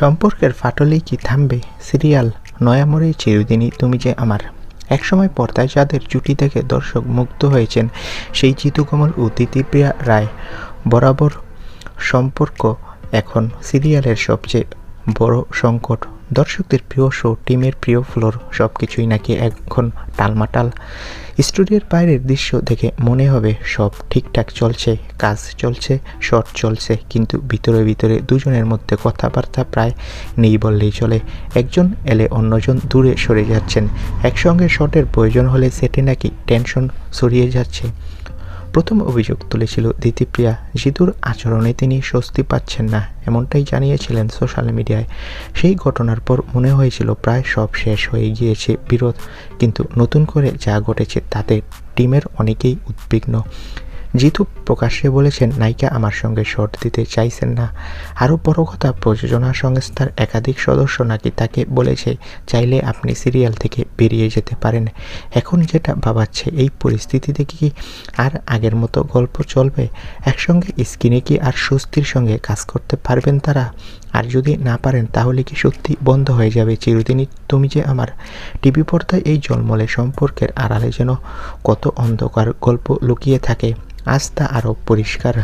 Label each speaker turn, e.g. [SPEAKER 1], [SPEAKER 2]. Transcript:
[SPEAKER 1] সম্পর্কের ফাটলেই কি থামবে? সিরিয়াল নয়ামরে চিরদিনই তুমি যে আমার। একসময় পর্দায় যাদের জুটি দেখে দর্শক মুগ্ধ হয়েছেন, সেই জিতুকমল ও দিতিপ্রিয়া রায়। বরাবর সম্পর্ক এখন সিরিয়ালের সবচেয়ে বড় সংকট। দর্শকদের প্রিয় শো টিমের প্রিয় ফ্লোর সব কিছুই নাকি এখন টালমাটাল। স্টুডিওর বাইরের দৃশ্য দেখে মনে হবে সব ঠিকঠাক চলছে, কাজ চলছে শট চলছে, কিন্তু ভিতরে ভিতরে দুজনের মধ্যে কথাবার্তা প্রায় নেই বললেই চলে। একজন এলে অন্যজন দূরে সরে যাচ্ছেন। একসঙ্গে শটের প্রয়োজন হলে সেটে নাকি টেনশন সরিয়ে যাচ্ছে। প্রথম অভিযোগ তুলেছিল দিতিপ্রিয়া জিতুর আচরণে তিনি স্বস্তি পাচ্ছেন না, এমনটাই জানিয়েছিলেন সোশ্যাল মিডিয়ায়। সেই ঘটনার পর মনে হয়েছিল প্রায় সব শেষ হয়ে গিয়েছে বিরোধ, কিন্তু নতুন করে যা ঘটেছে তাতে টিমের অনেকেই উদ্বিগ্ন। জিতু প্রকাশ্যে বলেছেন, নায়িকা আমার সঙ্গে শট দিতে চাইছেন না। আরও বড় কথা, প্রযোজনা সংস্থার একাধিক সদস্য নাকি তাকে বলেছে, চাইলে আপনি সিরিয়াল থেকে বেরিয়ে যেতে পারেন। এখন যেটা ভাবাচ্ছে, এই পরিস্থিতিতে কি আর আগের মতো গল্প চলবে? একসঙ্গে স্ক্রিনে কি আর স্বস্তির সঙ্গে কাজ করতে পারবেন তারা? যদি না পারেন, তাহলে কি সত্যি বন্ধ হয়ে যাবে? চিরদিনই তুমি যে আমার টিভি পর্দায় এই জলমলে সম্পর্কের আড়ালে যেন কত অন্ধকার গল্প লুকিয়ে থাকে আস্থা আরও পরিষ্কার।